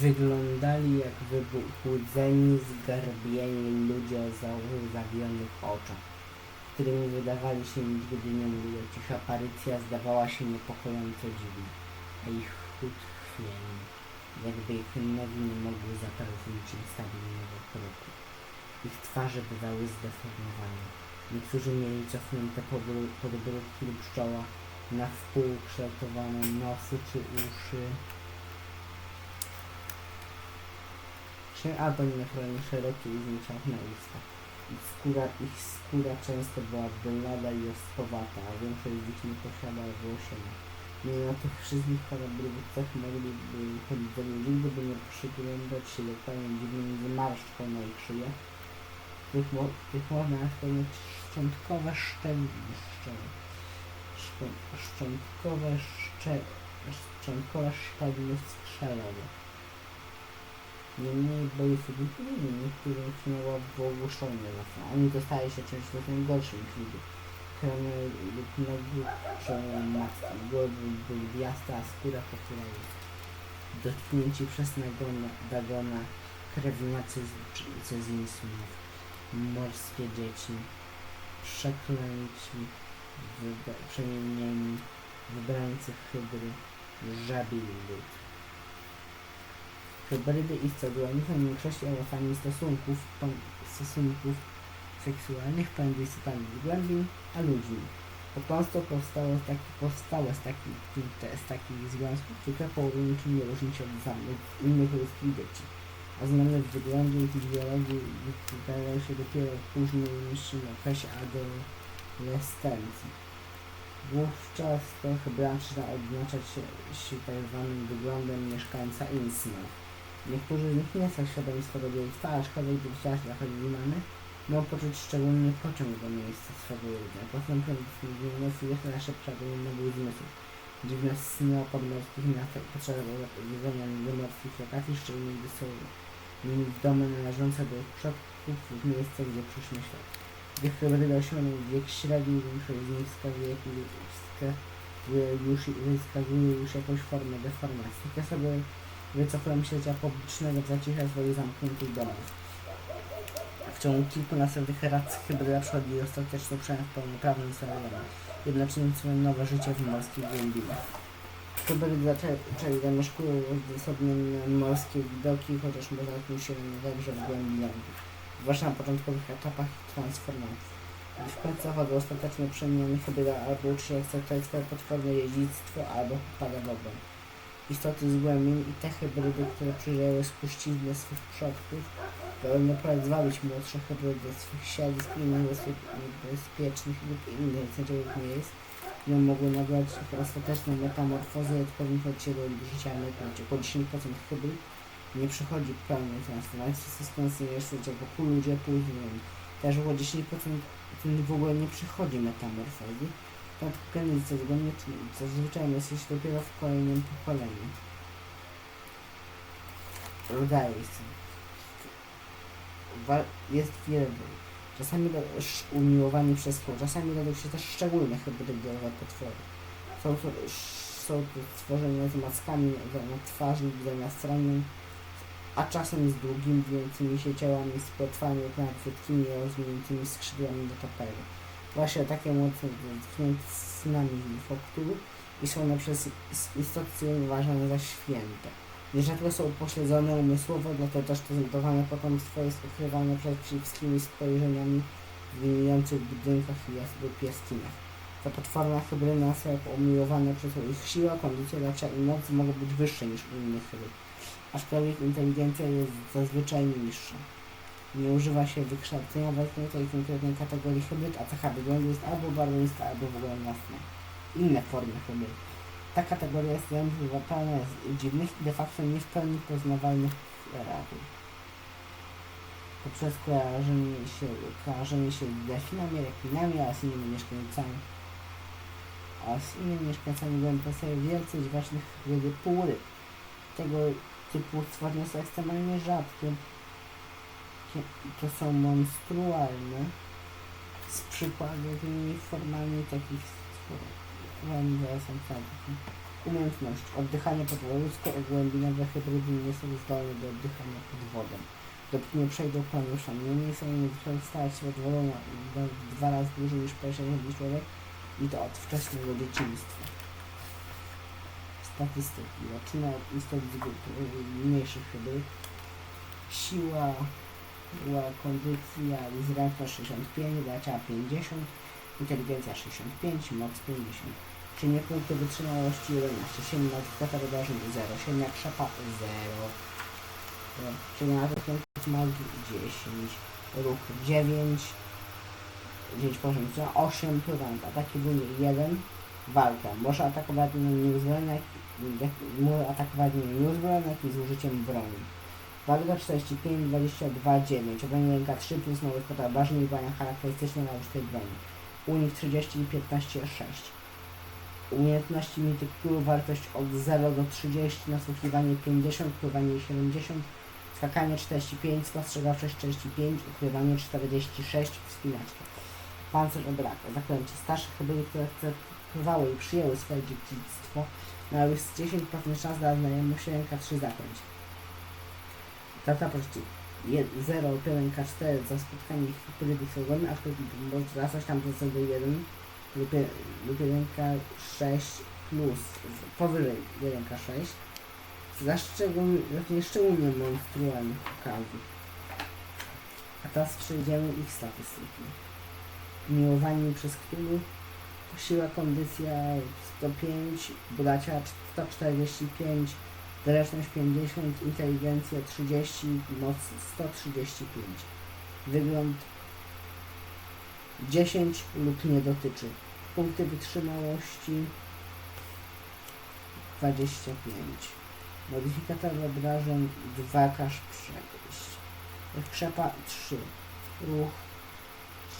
Wyglądali jak wybudzeni, zgarbieni ludzie o załzawionych oczach, którymi wydawali się nigdy nie mówić. Ich aparycja zdawała się niepokojąco dziwna, a ich chód chwiejny, jakby ich nogi nie mogły zapewnić im stabilnego kroku. Ich twarze bywały zdeformowane. Niektórzy mieli cofnięte podbródki lub czoła, na wpół kształtowane nosy czy uszy, czy albo nienaturalnie szerokie i znieczałne usta. Ich skóra, ich skóra często była blada i ospowata, a większość z nich nie posiadała włosienia. Mimo tych wszystkich chorobliwych cech mogliby do ludzi, gdyby nie przyglądać się dokładnie dziwnym zmarszczkom na ich szyję, tych, tych można spełnić szczątkowe szczą- szczątkowe szcze, szczątkowe szczeliny skrzelowe. Niemniej były subiektywni, niektórych miało ogłuszone na. Oni dostaje się często są gorsi niż ludzie. Kremy lub nogi, matki, głowy były biasta, a skóra pochlała. Dotknięci przez nagona, dagona ze zmysłów, morskie dzieci, przeklęci, wybe- przemienieni, wybrańcy hydry, żabi lud. Hybrydy istotami są w większości owocami stosunków, stosunków seksualnych pomiędzy istotami głębin a ludźmi. Potomstwo powstało z takich, powstałe z takich, z takich związków, tylko połowy niczym nie różni się od samych innych ludzkich dzieci. A zmiany w wyglądzie i fizjologii wydają się dopiero w późniejszym okresie adolescencji. Wówczas to chyba zaczyna odznaczać się, tak zwanym wyglądem mieszkańca Insna. Niektórzy z nich nie są świadomi swego dziedzictwa, aczkolwiek gdy przyjaźń zachodzi mamy, mogą poczuć szczególny pociąg do miejsca swego urodzenia. Postępują w jeszcze nasze przejawienie nowych zmysłów. Dziwne sny o podmorskich miastach potrzeba widzenia morskich lokacji, szczególnie gdy są nimi w domy należące do przodków lub miejsce, gdzie przyszły świat. Gdy hybrydy osiągną wiek średni, większość z nich wskazuje, wskazuje już, wskazuje już jakąś formę deformacji. Takie sobie wycofują się życia publicznego w zacisze swoich zamkniętych domów. W ciągu kilku następnych lat hybryda przechodzi ostateczną przejaw pełnoprawnym serwerem, jednocześnie nowe życie w morskich głębinach. Hybrydy zaczęli zamieszkują odosobnione morskie widoki, chociaż można się także w głębi lądu, zwłaszcza na początkowych etapach transformacji. W końcu zachodzą ostateczne przemiany hybryda albo uczy się akceptować swoje potworne dziedzictwo, albo pada w obłęd istoty z głębin i te hybrydy, które przyjęły spuściznę swych przodków, pełne zwabić młodsze hybrydy swych siedlisk i niebezpiecznych lub innych znaczących miejsc, nie mogły nabrać ostateczną metamorfozę i odpowiednich od siebie życia emeryturcie. Około 10% hybryd nie przychodzi pełnej transformacji, system jest jako pół ludzie, zwierzę. Też około 10% w ogóle nie przychodzi metamorfozy, tak koniec zgodnie, zazwyczaj jest się dopiero w kolejnym pokoleniu. Są. Wa- Jest wiele. Czasami umiłowani przez koło, czasami rodzą się też szczególne hybrydowe potwory. Są to, są to stworzenia z maskami na, twarzy zamiast ramion, a czasem z długimi, wijącymi się ciałami, z płetwami, jak krótkimi, rozwiniętymi skrzydłami do topery. Właśnie takie mocno dotknięte snami faktur i są one przez is- istoty uważane za święte. Nierzadko są upośledzone umysłowo, dlatego też to zbudowane potomstwo jest ukrywane przed wszystkimi spojrzeniami w imieniących budynkach i lub jaskiniach. Ta potworna hybryda są umiłowane przez ich siła, kondycja, lecza i moc mogą być wyższe niż u innych hybryd. Aczkolwiek inteligencja jest zazwyczaj niższa. Nie używa się wykształcenia obecnej tej konkretnej kategorii hybryd, a cecha wyglądu jest albo barwista, albo w ogóle jasna. Inne formy hybryd. Ta kategoria jest wyłapana z dziwnych i de facto nie w pełni poznawalnych realiów. Poprzez kojarzenie się, kojarzenie się z delfinami, rekinami, a z innymi mieszkańcami a z innymi mieszkańcami powstaje wielce dziwacznych hybrydów półryb. Tego typu stworzenia są ekstremalnie rzadkie, to są monstrualne z przykładowymi formami takich stworzeń. Zaraz są Umiejętność. Oddychanie podwodnicko-ogłębinowe hybrydy nie są zdolne do oddychania pod wodą. Dopóki nie przejdą planusza, niemniej są nie stać się pod wodą dwa razy dłużej niż przeciętny człowiek i to od wczesnego dzieciństwa. Statystyki. Zaczyna od istot y, mniejszych hybryd. Siła, siła, kondycja zręczność 65, bracia 50, inteligencja 65, moc 50. Czynie punkty wytrzymałości? 11, siedem modyfikator wydarzeń? 0, średnia krzepa 0. Czyli na to punkt magii? 10, ruch 9, 9 poziom, 8 pływanie, ataki ogólnie 1, walka. Może atakować mnie nieuzbrojony, jak, jak, może atakować mnie nieuzbrojony, jak i z użyciem broni. Walka 45, 22, 9, obranie ręka 3 plus nowy kota ważne i bania charakterystyczne na użytej broni. Unik 30 i 15, 6. Umiejętności mity, którą wartość od 0 do 30, nasłuchiwanie 50, pływanie 70, skakanie 45, spostrzegawczość 45, ukrywanie 46, wspinaczka. Pancerz obraka, zaklęcie. Starsze hybrydy, które akceptowały i przyjęły swoje dziedzictwo, miały 10% szans na znajomość się ręka 3 zaklęć. Tata prości 0, ręka 4 za spotkanie hybrydy słowami, aczkolwiek może coś tam sobie 1 lub, lub ręka 6 plus powyżej 1 6 za szczególnie, szczególnie monstrualnych okazji. A teraz przejdziemy ich statystyki. Miłowani przez Cthulhu, siła, kondycja 105, bracia 145, zręczność 50, inteligencja 30, moc 135. Wygląd 10 lub nie dotyczy. Punkty wytrzymałości 25. Modyfikator wyobrażeń 2 każ przejść. Krzepa 3. Ruch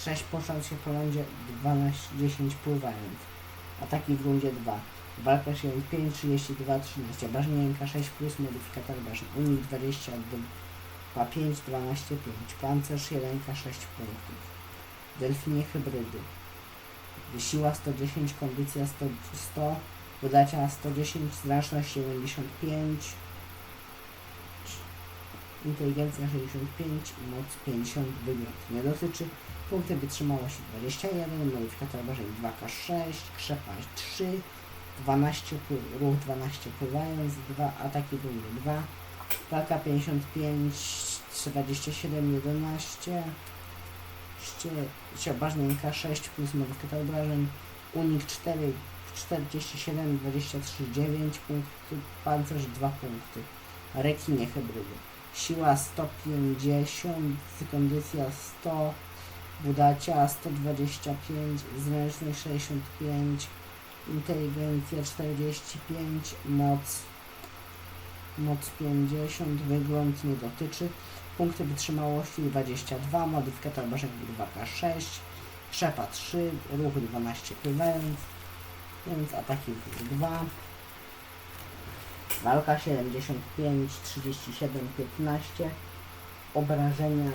6 począć się po lądzie 12, 10 pływając. Ataki w rundzie 2. Walka 7, 5, 32, 13. Obrażenie ręka 6 plus modyfikator obrażeń. Unik 20, 2, 5, 12, 5. Pancerz 1, 6 punktów. Delfinie hybrydy. Siła 110, kondycja 100, 100 wydacia 110, zręczność 75, inteligencja 65, moc 50, wygląd nie dotyczy, punkty wytrzymałości 21, modyfikator obrażeń 2K6, krzepa 3, 12, pły- ruch 12 pływając, 2 ataki rundy 2, walka 55, 27, 11, ście, obrażeń K6 plus modyfikator obrażeń, unik 4, 47, 23, 9 punktów, pancerz 2 punkty. Rekinie hybrydy. Siła 150, kondycja 100, budacia 125, zręczność 65, inteligencja 45, moc moc 50, wygląd nie dotyczy, punkty wytrzymałości 22, modyfikator obrażeń 2K6, krzepa 3, ruch 12 pływając, więc ataki 2. Walka 75, 37, 15. Obrażenia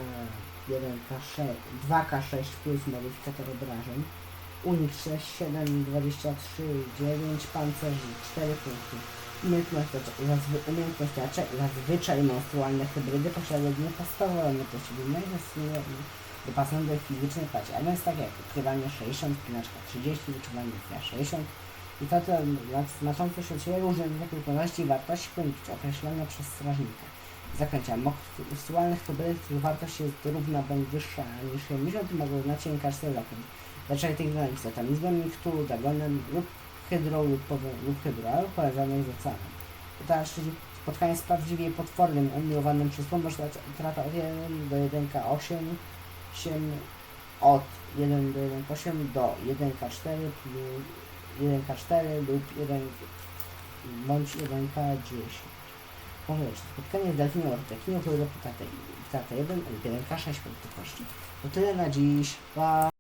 1K6, 2K6 plus modyfikator obrażeń. Unik 6, 7, 23, 9, pancerz 4 punkty. Umiejętność, i zazwyczaj monstrualne hybrydy posiadają jedynie podstawowe umiejętności, dopasują do fizycznej płaci, a więc tak jak ukrywanie 60, pinaczka 30, wyczuwanie chwila 60 i to, to znacząco się od siebie różni od wysokości i wartości punktu określone przez strażnika. Zaklęcia monstrualnych hybrydów, których wartość jest równa bądź wyższa niż 70 mogą znacznie każdy. Zaczęli tych granic satanizmem, Cthulhu, Dagonem lub hydro lub, lub hydro, albo powiązanych z oceanem. Czyli spotkanie z prawdziwie potwornym, umiłowanym przez pomoc trata od 1 do 1K8, 8 od 1 do 1K8 do 1K4 plus 1K4 lub 1 bądź 1K10. Może spotkanie z delfinem ortekinią, które zapytate 1 lub 1K6 punktów kości. To tyle na dziś. Pa!